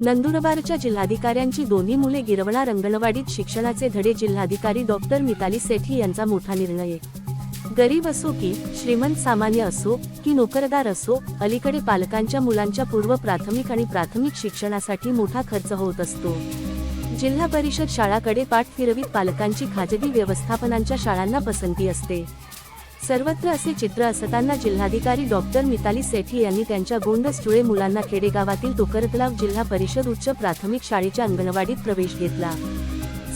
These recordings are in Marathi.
नंदुरबारच्या जिल्हाधिकाऱ्यांची दोन्ही मुले गिरवणार अंगणवाडीत शिक्षणाचे धडे जिल्हाधिकारी डॉक्टर मिताली सेठी यांचा मोठा निर्णय गरीब असो की श्रीमंत सामान्य असो की नोकरदार असो अलीकडे पालकांच्या मुलांच्या पूर्व प्राथमिक आणि प्राथमिक शिक्षणासाठी मोठा खर्च होत असतो. जिल्हा परिषद शाळाकडे पाठ फिरवीत पालकांची खाजगी व्यवस्थापनांच्या शाळांना पसंती असते. सर्वत्र असे चित्र असताना जिल्हाधिकारी डॉक्टर मिताली सेठी यांनी त्यांच्या गोंडसचुळे मुलांना खेडेगावातील टोकरतलाव जिल्हा परिषद उच्च प्राथमिक शाळेच्या अंगणवाडीत प्रवेश घेतला.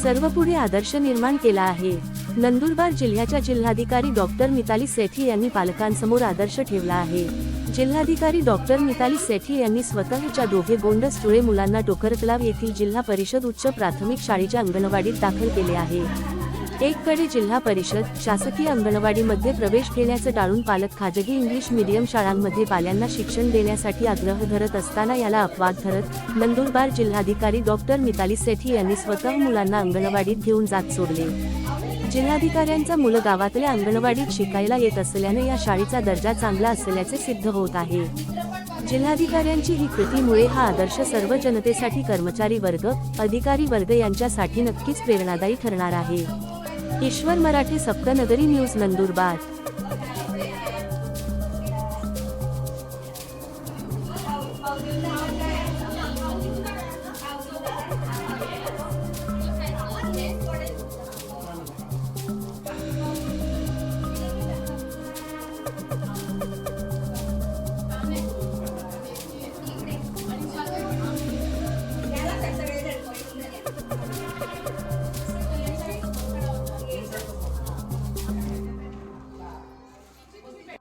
सर्वपुढे आदर्श निर्माण केला आहे. नंदुरबार जिल्ह्याच्या जिल्हाधिकारी डॉक्टर मिताली सेठी यांनी पालकांसमोर आदर्श ठेवला आहे. जिल्हाधिकारी डॉक्टर मिताली सेठी यांनी स्वतःच्या दोघे गोंडस टुळे मुलांना टोकरतलाव येथील जिल्हा परिषद उच्च प्राथमिक शाळेच्या अंगणवाडीत दाखल केले आहे. एककडे जिल्हा परिषद शासकीय अंगणवाडीमध्ये प्रवेश घेण्याचं टाळून पालक खाजगी इंग्लिश मीडियम शाळांमध्ये पाल्यांना शिक्षण देण्यासाठी आग्रह धरत असताना याला अपवाद धरत नंदुरबार जिल्हाधिकारी डॉक्टर मिताली सेठी यांनी स्वतः मुलांना अंगणवाडीत घेऊन जात सोडले. जिल्हाधिकाऱ्यांचा मुलं गावातल्या अंगणवाडीत शिकायला येत असल्याने या शाळेचा दर्जा चांगला असल्याचे सिद्ध होत आहे. जिल्हाधिकाऱ्यांची ही कृतीमुळे हा आदर्श सर्व जनतेसाठी कर्मचारी वर्ग अधिकारी वर्ग यांच्यासाठी नक्कीच प्रेरणादायी ठरणार आहे. ईश्वर मराठी सप्तनगरी न्यूज नंदुरबार.